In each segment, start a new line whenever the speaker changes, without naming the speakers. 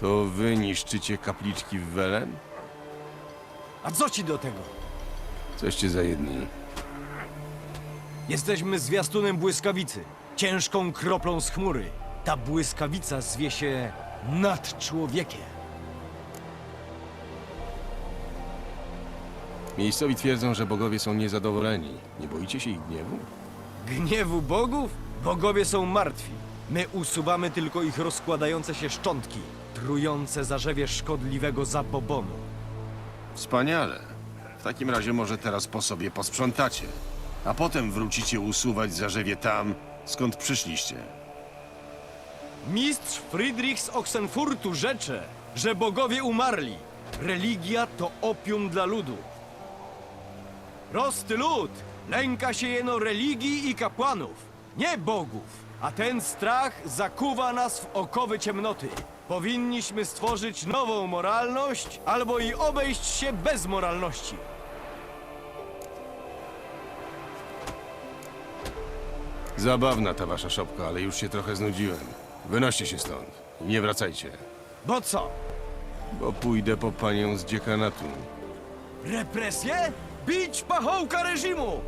To wy niszczycie kapliczki w Welen?
A co ci do tego?
Coście za jedni.
Jesteśmy zwiastunem błyskawicy, ciężką kroplą z chmury. Ta błyskawica zwie się nad człowiekiem.
Miejscowi twierdzą, że bogowie są niezadowoleni. Nie boicie się ich gniewu?
Gniewu bogów? Bogowie są martwi. My usuwamy tylko ich rozkładające się szczątki, trujące zarzewie szkodliwego zabobonu.
Wspaniale. W takim razie może teraz po sobie posprzątacie. A potem wrócicie usuwać zarzewie tam, skąd przyszliście.
Mistrz Friedrich z Oxenfurtu rzecze, że bogowie umarli. Religia to opium dla ludu. Prosty lud lęka się jeno religii i kapłanów, nie bogów. A ten strach zakuwa nas w okowy ciemnoty. Powinniśmy stworzyć nową moralność, albo i obejść się bez moralności.
Zabawna ta wasza szopka, ale już się trochę znudziłem. Wynoście się stąd i nie wracajcie,
Bo co?
bo pójdę po panią z dziekanatu.
Represje? Bić pachołka reżimu!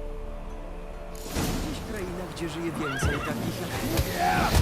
Gdzie żyje więcej takich jak.